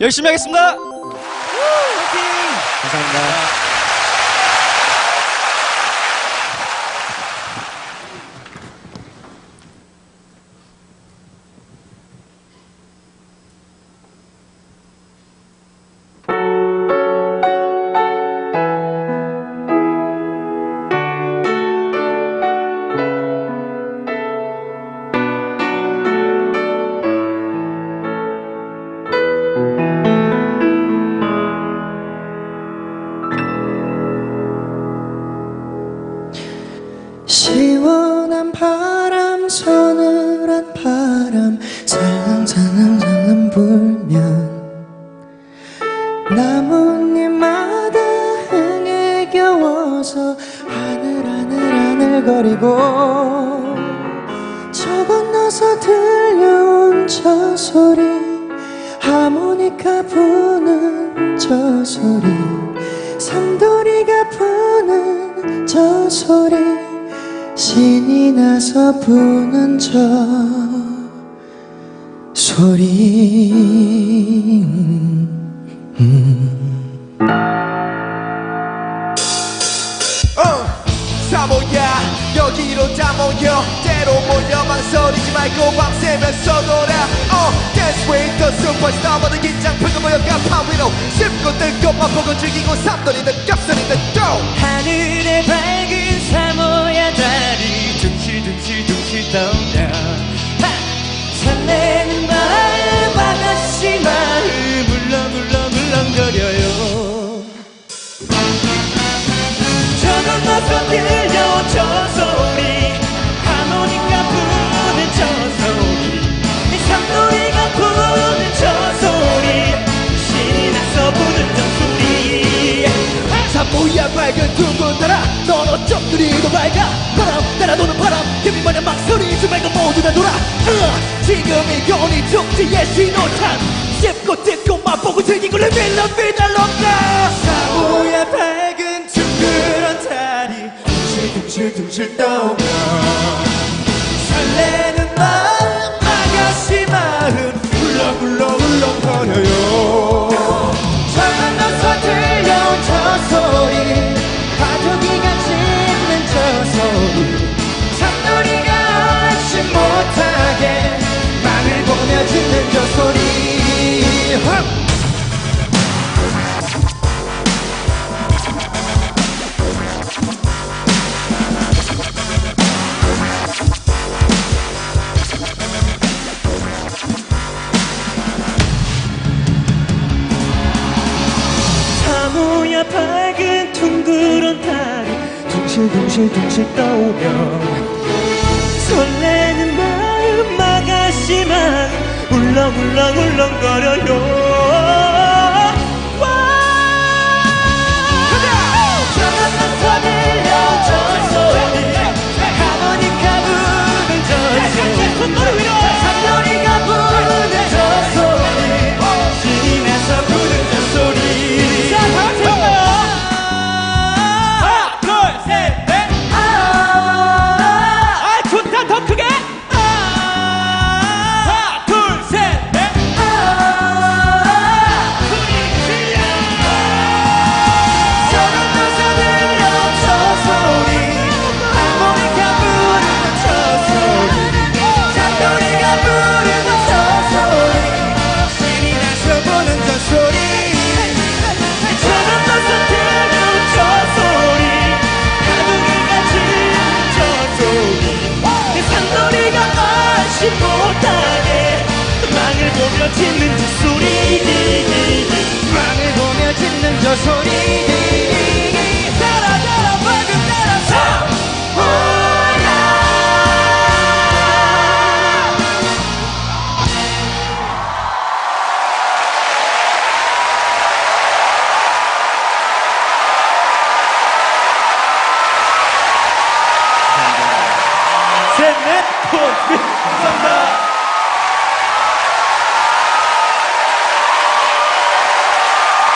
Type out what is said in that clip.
열심히 하겠습니다. 감사합니다. 불면 나뭇잎마다 흥에 겨워서 하늘 하늘 하늘 거리고 저 건너서 들려온 저 소리 하모니카 부는 저 소리 산돌이가 부는 저 소리 신이 나서 부는 저 소리 어, 사모야? 여기로 다 모여? 때로 몰려 망설이지 말고 밤새면서 놀아 어, Dance with the superstar 모두 긴장 풀고 모여 간판 위로 씹고 뜯고 맛보고 즐기고 삼돌이는 겹소리는 go 하늘의 밝은 사모야 달이 둥실둥실둥실 떠오 지금이 연이 tuk지의 신호탄. 씹고 뜯고 맛보고 즐기고 레빌러 비달런다. 사모야 밝은 둥그런 다리 둥실둥실둥실 떠오르 밝은 둥그런 다리 둥실둥실둥실 떠오며 설레는 마음 아가씨 마음 울렁울렁 울렁거려요 알지 못하게. 망을 보며 짖는 저 소리 망을 보며 짖는 저 소리 셋넷 포 감사합니다